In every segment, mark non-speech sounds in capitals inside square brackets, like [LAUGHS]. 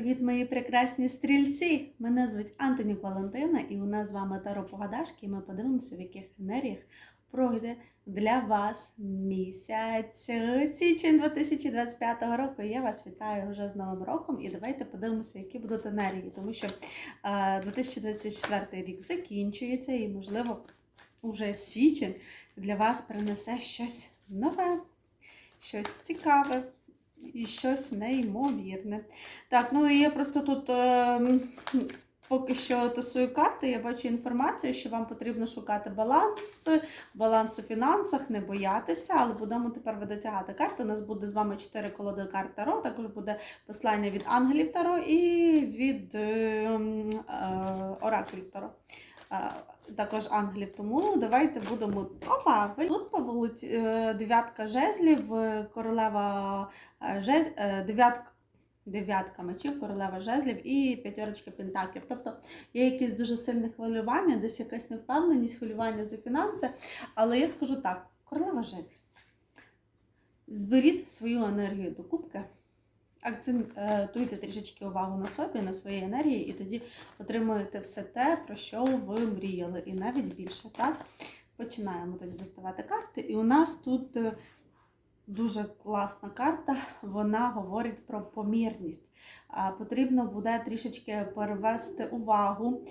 Привіт, мої прекрасні стрільці! Мене звуть Антонік Валентина, і у нас з вами Таро Погадашки, і ми подивимося, в яких енергіях пройде для вас місяць січень 2025 року. Я вас вітаю вже з Новим роком. І давайте подивимося, які будуть енергії, тому що е, 2024 рік закінчується, і, можливо, уже січень для вас принесе щось нове, щось цікаве і щось неймовірне. Так, ну і я просто тут е, поки що тасую карти, я бачу інформацію, що вам потрібно шукати баланс, баланс у фінансах, не боятися, але будемо тепер видотягати карти. У нас буде з вами 4 колоди карт Таро, також буде послання від ангелів Таро і від е, е, оракулів Таро. Також ангелів. Тому давайте будемо. Опа! Тут поволить е, дев'ятка жезлів, е, королева е, жез... дев'ятка. Дев'ятка мечів, королева жезлів і п'ятерочка пентаклів. Тобто є якесь дуже сильне хвилювання, десь якась невпевненість, хвилювання за фінанси. Але я скажу так: королева жезлів. Зберіть свою енергію до кубки, акцентуйте трішечки увагу на собі, на своїй енергії, і тоді отримуєте все те, про що ви мріяли, і навіть більше. Так? Починаємо тоді доставати карти. І у нас тут е, дуже класна карта, вона говорить про помірність. Потрібно буде трішечки перевести увагу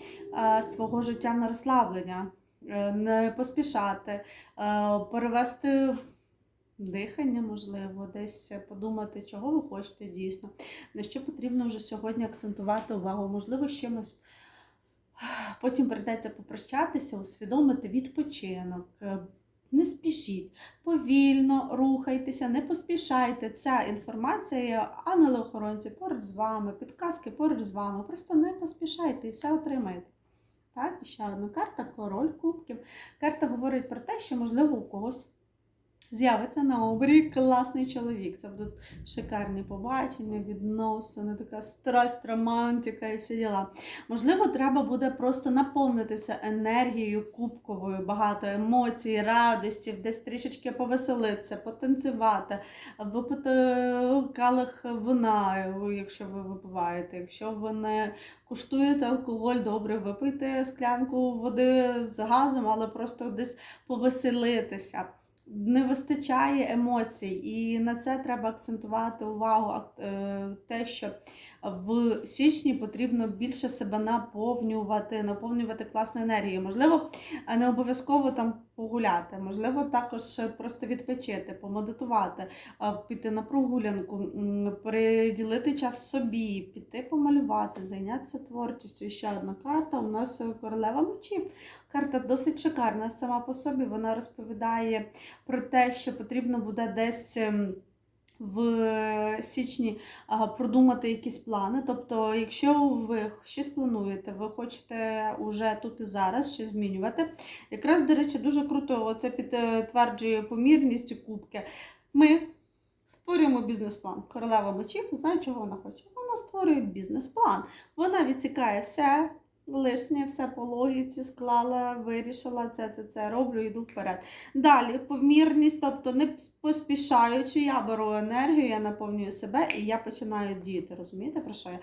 свого життя на розслаблення, е, не поспішати, е, перевести. Дихання, можливо, десь подумати, чого ви хочете дійсно, на що потрібно вже сьогодні акцентувати увагу, можливо, з чимось. Потім прийдеться попрощатися, усвідомити відпочинок. Не спішіть, повільно рухайтеся, не поспішайте. Ця інформація ангели-охоронці поруч з вами, підказки поруч з вами. Просто не поспішайте і все отримаєте. Так, і ще одна карта король кубків. Карта говорить про те, що, можливо, у когось з'явиться на обрі класний чоловік. Це будуть шикарні побачення, відносини, така страсть, романтика і всі діла. Можливо, треба буде просто наповнитися енергією кубковою, багато емоцій, радостів, десь трішечки повеселитися, потанцювати, випити калих вина, якщо ви випиваєте. Якщо ви не куштуєте алкоголь, добре, випийте склянку води з газом, але просто десь повеселитися не вистачає емоцій, і на це треба акцентувати увагу. е, Те, що в січні потрібно більше себе наповнювати, наповнювати класною енергією. Можливо, не обов'язково там погуляти, можливо, також просто відпочити, помедитувати, піти на прогулянку, приділити час собі, піти помалювати, зайнятися творчістю. І ще одна карта. У нас королева мечів. Карта досить шикарна сама по собі. Вона розповідає про те, що потрібно буде десь. В січні продумати якісь плани. Тобто, якщо ви щось плануєте, ви хочете уже тут і зараз щось змінювати. Якраз, до речі, дуже круто це підтверджує помірність кубки. Ми створюємо бізнес-план. Королева мечів знає, чого вона хоче. Вона створює бізнес-план. Вона відсікає все лишнє, все по логіці склала, вирішила це, це, це роблю, йду вперед. Далі помірність, тобто не поспішаючи, я беру енергію, я наповнюю себе і я починаю діяти. Розумієте, про що я?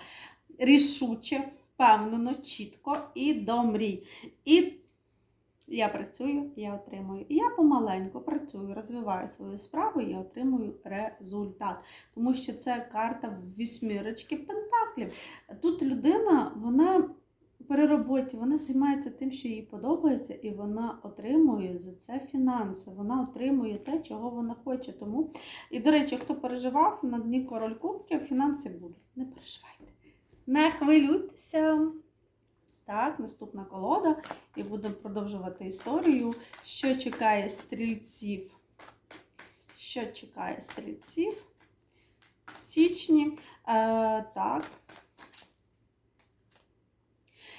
Рішуче, впевнено, чітко і до мрій. І я працюю, я отримую. І я помаленьку працюю, розвиваю свою справу, і отримую результат. Тому що це карта вісьмірочки пентаклів. Тут людина, вона при роботі вона займається тим, що їй подобається, і вона отримує за це фінанси. Вона отримує те, чого вона хоче. Тому, і до речі, хто переживав на дні король кубків, фінанси будуть. Не переживайте. Не хвилюйтеся. Так, наступна колода, і будемо продовжувати історію. Що чекає стрільців? Що чекає стрільців в січні? Е, так.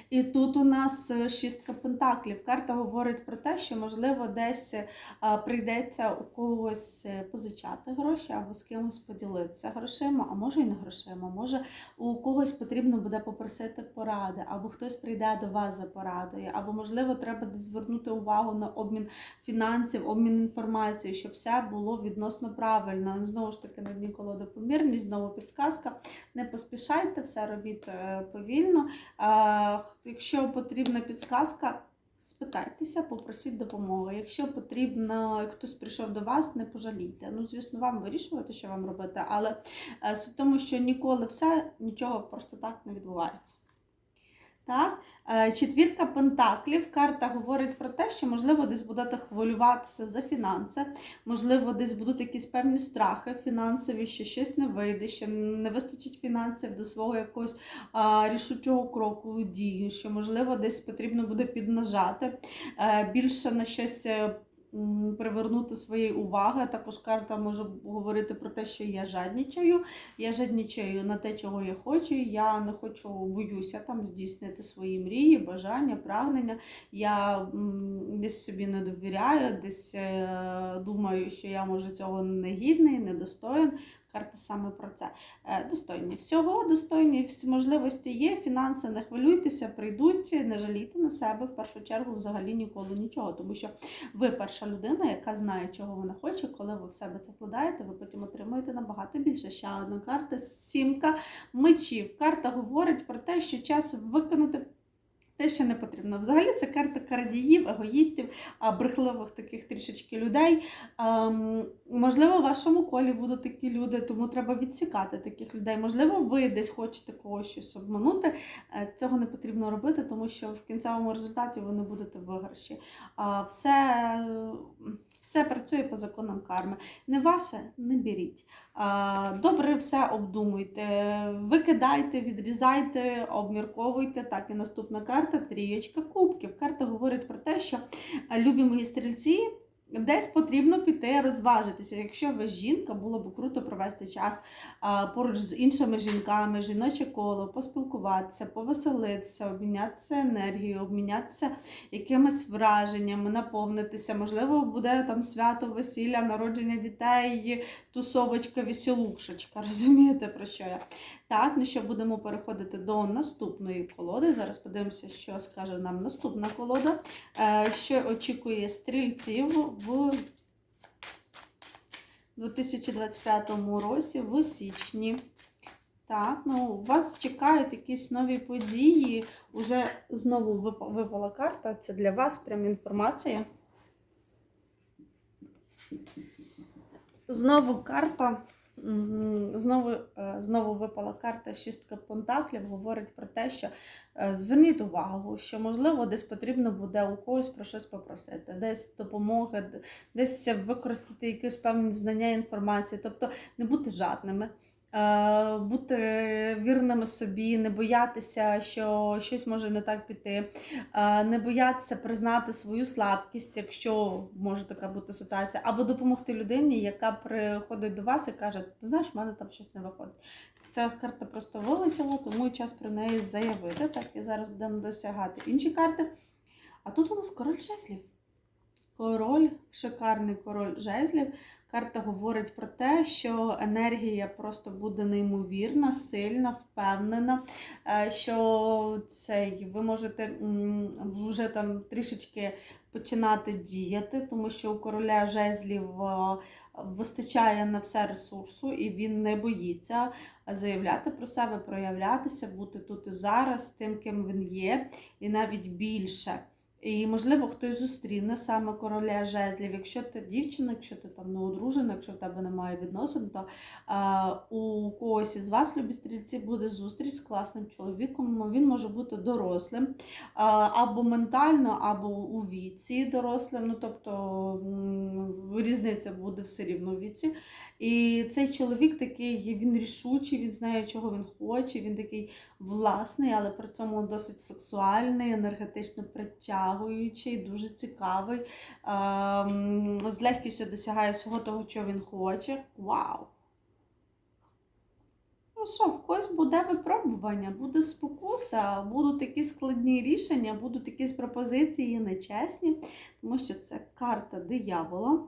І тут у нас е, шістка пентаклів. Карта говорить про те, що можливо десь е, прийдеться у когось е, позичати гроші або з кимось поділитися грошима, а може і не грошима. Може у когось потрібно буде попросити поради, або хтось прийде до вас за порадою, або можливо треба звернути увагу на обмін фінансів, обмін інформацією, щоб все було відносно правильно. Знову ж таки, на дні колоди знову підсказка. Не поспішайте, все робіть повільно. Якщо потрібна підсказка, спитайтеся, попросіть допомоги. Якщо потрібно, хтось прийшов до вас, не пожалійте. Ну, звісно, вам вирішувати, що вам робити, але е, суть в тому, що ніколи все, нічого просто так не відбувається. Так, Е, четвірка пентаклів. Карта говорить про те, що можливо десь будете хвилюватися за фінанси, можливо, десь будуть якісь певні страхи фінансові, що щось не вийде, що не вистачить фінансів до свого якогось а, рішучого кроку дії, що можливо десь потрібно буде піднажати е, більше на щось. Привернути своєї уваги. Також карта може говорити про те, що я жаднічаю. Я жаднічаю на те, чого я хочу. Я не хочу, боюся там здійснити свої мрії, бажання, прагнення. Я десь собі не довіряю, десь е, думаю, що я може цього не гідний, недостоин. Карта саме про це. Е, Достойні всього, достойні можливості є. Фінанси не хвилюйтеся, прийдуть, не жалійте на себе в першу чергу взагалі ніколи нічого. Тому що ви перша людина, яка знає, чого вона хоче, коли ви в себе це вкладаєте, ви потім отримуєте набагато більше. Ще одна карта сімка мечів. Карта говорить про те, що час виконати. Те, що не потрібно. Взагалі, це карта кардіїв, егоїстів, брехливих таких трішечки людей. Ем, можливо, в вашому колі будуть такі люди, тому треба відсікати таких людей. Можливо, ви десь хочете когось щось обманути. Е, Цього не потрібно робити, тому що в кінцевому результаті ви не будете виграші. Все, все працює по законам карми. Не ваше, не беріть. Добре все обдумуйте, викидайте, відрізайте, обмірковуйте. Так, і наступна карта трієчка кубків. Карта говорить про те, що е, любі мої стрільці. Десь потрібно піти розважитися. Якщо ви жінка, було б круто провести час поруч з іншими жінками, жіноче коло, поспілкуватися, повеселитися, обмінятися енергією, обмінятися якимись враженнями, наповнитися. Можливо, буде там свято, весілля, народження дітей, тусовочка, веселушечка. [LAUGHS] Розумієте, про що я? Так, ну що будемо переходити до наступної колоди. Зараз подивимося, що скаже нам наступна колода. Е, Що очікує стрільців в 2025 році в січні. Так, ну вас чекають якісь нові події. Уже знову випала карта. Це для вас прям інформація. Знову карта. Знову, е, знову випала карта шістка пентаклів, говорить про те, що е, зверніть увагу, що можливо десь потрібно буде у когось про щось попросити, десь допомоги, десь використати якісь певні знання інформації, тобто не бути жадними. Е, Бути вірними собі, не боятися, що щось може не так піти, е, не боятися признати свою слабкість, якщо може така бути ситуація, або допомогти людині, яка приходить до вас і каже: Ти знаєш, в мене там щось не виходить. Ця карта просто вилетіла, тому час про неї заявити. Так, і зараз будемо досягати інші карти. А тут у нас король жезлів. Король, шикарний король жезлів. Карта говорить про те, що енергія просто буде неймовірна, сильна, впевнена, е, що цей, ви можете вже там трішечки починати діяти, тому що у короля жезлів е, вистачає на все ресурсу, і він не боїться заявляти про себе, проявлятися, бути тут і зараз, тим, ким він є, і навіть більше. І, можливо, хтось зустріне саме короля жезлів. Якщо ти дівчина, якщо ти там не одружена, якщо в тебе немає відносин, то а, у когось із вас, любі стрільці, буде зустріч з класним чоловіком. Він може бути дорослим, а, або ментально, або у віці дорослим. Ну, тобто різниця буде все рівно у віці. І цей чоловік такий, він рішучий, він знає, чого він хоче, він такий власний, але при цьому досить сексуальний, енергетично притягуючий, дуже цікавий. Ем, З легкістю досягає всього того, що він хоче. Вау! Ну, що, в когось буде випробування, буде спокуса, будуть такі складні рішення, будуть якісь пропозиції нечесні, тому що це карта диявола.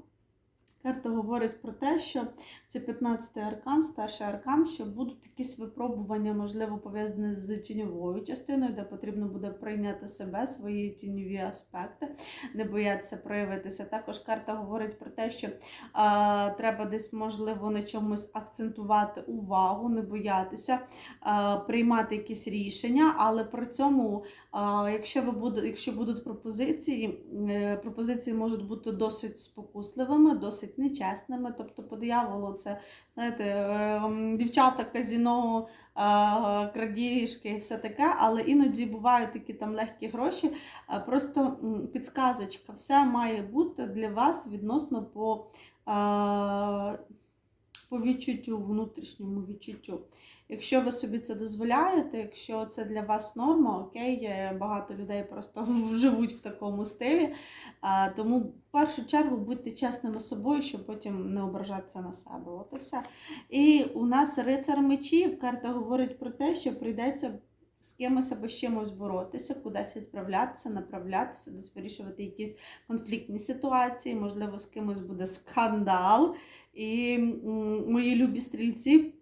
Карта говорить про те, що це 15-й аркан, старший аркан, що будуть якісь випробування, можливо, пов'язані з тіньовою частиною, де потрібно буде прийняти себе, свої тіньові аспекти, не боятися проявитися. Також карта говорить про те, що а, треба десь, можливо, на чомусь акцентувати увагу, не боятися, а, приймати якісь рішення, але при цьому, якщо ви буде, якщо будуть пропозиції, е, пропозиції можуть бути досить спокусливими, досить нечесними. Тобто, по дияволу це знаєте, е, дівчата, казіно, е, крадіжки все таке, але іноді бувають такі там легкі гроші. Е, Просто підсказочка, все має бути для вас відносно по, е, по відчуттю, внутрішньому відчуттю. Якщо ви собі це дозволяєте, якщо це для вас норма, окей, багато людей просто [LAUGHS] живуть в такому стилі. Тому в першу чергу будьте чесними з собою, щоб потім не ображатися на себе. От і все. І у нас рицар мечів. Карта говорить про те, що прийдеться з кимось або з чимось боротися, кудись відправлятися, направлятися, десь вирішувати якісь конфліктні ситуації, можливо, з кимось буде скандал. І мої любі стрільці.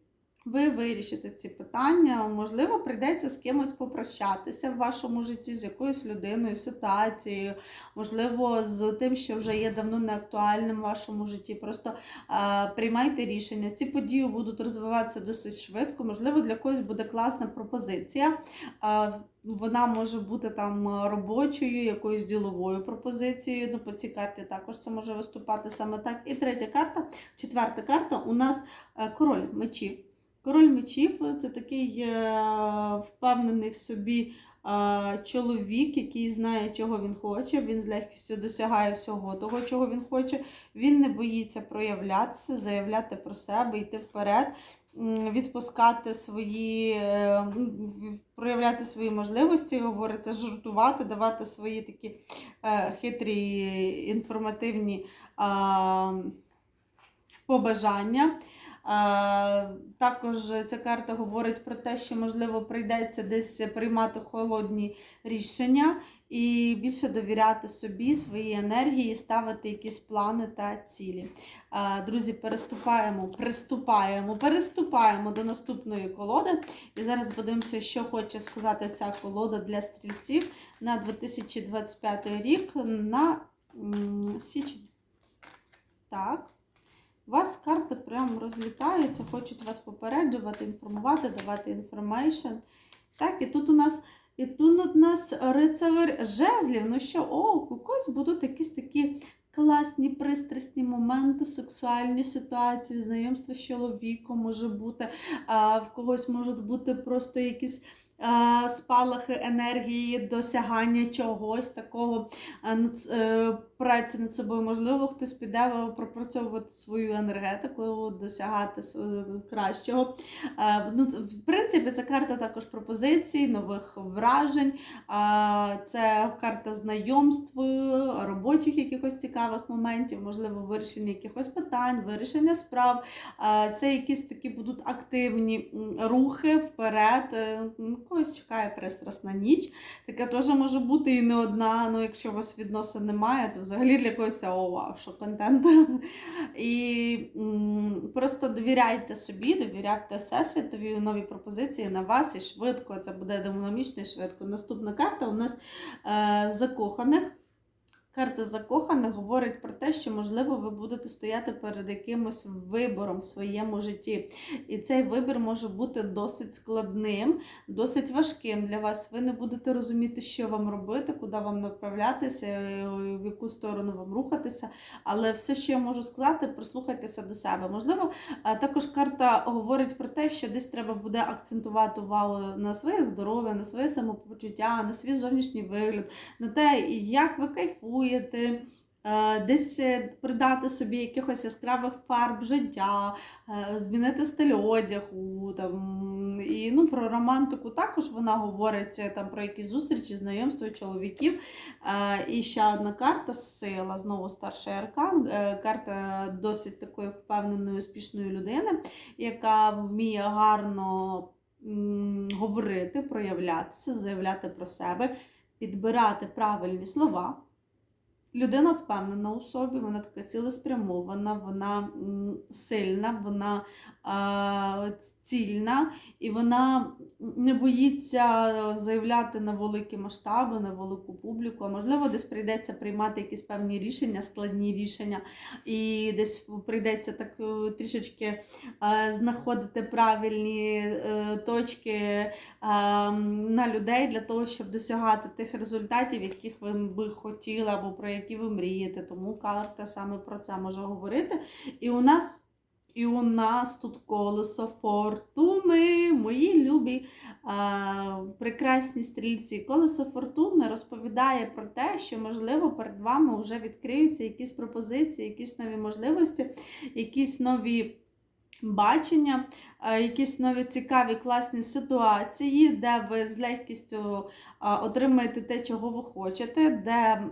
Ви вирішите ці питання, можливо, прийдеться з кимось попрощатися в вашому житті, з якоюсь людиною, ситуацією, можливо, з тим, що вже є давно неактуальним в вашому житті. Просто е, приймайте рішення. Ці події будуть розвиватися досить швидко. Можливо, для когось буде класна пропозиція. Е, вона може бути там робочою, якоюсь діловою пропозицією. Ну, по цій карті також це може виступати саме так. І третя карта, четверта карта у нас е, король мечів. Король мечів це такий е, впевнений в собі чоловік, який знає, чого він хоче. Він з легкістю досягає всього того, чого він хоче. Він не боїться проявлятися, заявляти про себе, йти вперед, відпускати свої, е, проявляти свої можливості, говориться, жартувати, давати свої такі е, хитрі інформативні побажання. Також ця карта говорить про те, що можливо прийдеться десь приймати холодні рішення і більше довіряти собі, своїй енергії, ставити якісь плани та цілі. Друзі, переступаємо, приступаємо, переступаємо до наступної колоди. І зараз подивимося, що хоче сказати ця колода для стрільців на 2025 рік на січень. Так. У вас карти прямо розлітаються, хочуть вас попереджувати, інформувати, давати інформейшн. Так, і тут у нас і тут у нас рицар жезлів. Ну що, о, у когось будуть якісь такі класні, пристрасні моменти, сексуальні ситуації, знайомство з чоловіком може бути, а, в когось можуть бути просто якісь. Спалахи енергії, досягання чогось такого а, над- е, собою. Можливо, хтось піде пропрацьовувати свою енергетику, досягати кращого. Е, Ну, в принципі, це карта також пропозицій, нових вражень. Це карта знайомств, робочих якихось цікавих моментів, можливо, вирішення якихось питань, вирішення справ. Це якісь такі будуть активні рухи вперед. Е, Когось чекає пристрасна ніч. Таке теж може бути і не одна. Ну, якщо у вас відносин немає, то взагалі для когось о, вау, що контент. [LAUGHS] І просто довіряйте собі, довіряйте всесвітові нові пропозиції на вас і швидко. Це буде динамічно і швидко. Наступна карта у нас е, закоханих. Карта закоханих говорить про те, що, можливо, ви будете стояти перед якимось вибором в своєму житті. І цей вибір може бути досить складним, досить важким для вас. Ви не будете розуміти, що вам робити, куди вам направлятися, е, в яку сторону вам рухатися. Але все, що я можу сказати, прислухайтеся до себе. Можливо, також карта говорить про те, що десь треба буде акцентувати увагу на своє здоров'я, на своє самопочуття, на свій зовнішній вигляд, на те, як ви кайфуєте. Е, десь е, придати собі якихось яскравих фарб життя, е, змінити стиль одягу. Там, і ну, про романтику також вона говорить там, про якісь зустрічі, знайомства чоловіків. І ще одна карта сила, знову старший аркан. Карта досить такої впевненої, успішної людини, яка вміє гарно говорити, проявлятися, заявляти про себе, підбирати правильні слова. Людина впевнена у собі, вона така цілеспрямована, вона сильна, вона цільна і вона не боїться заявляти на великі масштаби, на велику публіку. А можливо, десь прийдеться приймати якісь певні рішення, складні рішення, і десь прийдеться так е, трішечки е, знаходити правильні е, точки на людей для того, щоб досягати тих результатів, яких ви би хотіли або про які ви мрієте. Тому карта саме про це може говорити. І у нас. І у нас тут колесо фортуни, мої любі а, прекрасні стрільці. Колесо фортуни розповідає про те, що, можливо, перед вами вже відкриються якісь пропозиції, якісь нові можливості, якісь нові бачення, е, якісь нові цікаві класні ситуації, де ви з легкістю отримаєте те, чого ви хочете, де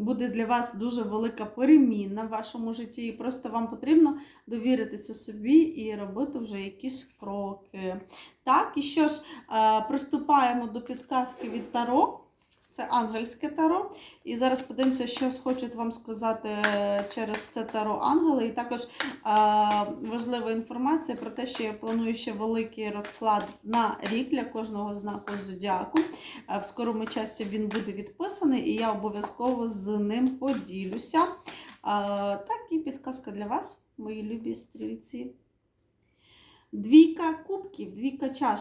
буде для вас дуже велика переміна в вашому житті, і просто вам потрібно довіритися собі і робити вже якісь кроки. Так, і що ж, е, приступаємо до підказки від Таро. Це ангельське таро. І зараз подивимося, що хочуть вам сказати е, через це таро ангели. І також е, важлива інформація про те, що я планую ще великий розклад на рік для кожного знаку зодіаку. Е, в скорому часі він буде відписаний, і я обов'язково з ним поділюся. Е, так, і підказка для вас, мої любі стрільці. Двійка кубків, двійка чаш.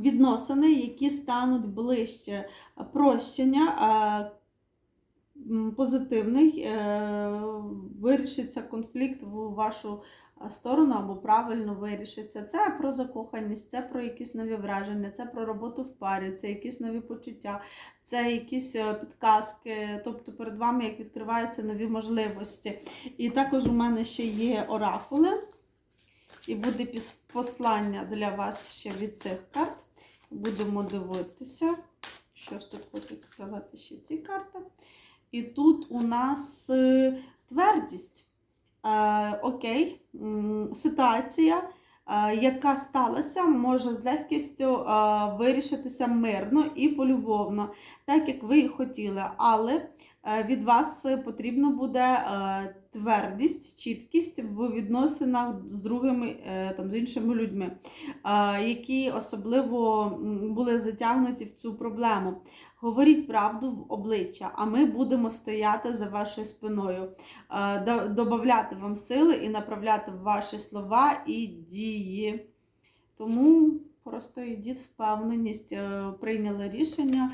Відносини, які стануть ближче прощення, позитивний, е, вирішиться конфлікт в вашу сторону або правильно вирішиться. Це про закоханість, це про якісь нові враження, це про роботу в парі, це якісь нові почуття, це якісь е, підказки. Тобто перед вами як відкриваються нові можливості. І також у мене ще є оракули. І буде послання для вас ще від цих карт. Будемо дивитися, що ж тут хочуть сказати ще ці карти. І тут у нас е, твердість. Е, окей, ситуація, е, яка сталася, може з легкістю е, вирішитися мирно і полюбовно, так як ви і хотіли. Але від вас потрібно буде е, твердість, чіткість в відносинах з другими, е, там, з іншими людьми, е, які особливо були затягнуті в цю проблему. Говоріть правду в обличчя, а ми будемо стояти за вашою спиною, е, додавати вам сили і направляти ваші слова і дії. Тому просто йдіть впевненість, е, прийняли рішення,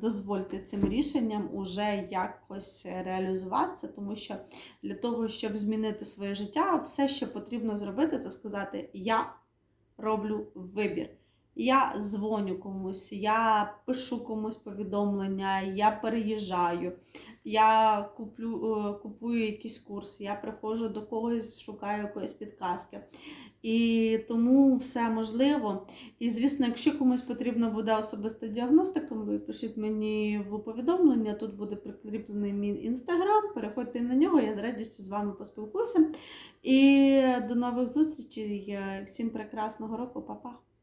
дозвольте цим рішенням уже якось реалізуватися, тому що для того, щоб змінити своє життя, все, що потрібно зробити, це сказати: Я роблю вибір. Я дзвоню комусь, я пишу комусь повідомлення, я переїжджаю, я куплю, е, купую якийсь курс, я приходжу до когось, шукаю якоїсь підказки. І тому все можливо. І звісно, якщо комусь потрібна буде особиста діагностика, ви пишіть мені в повідомлення. Тут буде прикріплений мій інстаграм. Переходьте на нього, я з радістю з вами поспілкуюся. І до нових зустрічей. Всім прекрасного року, Па-па!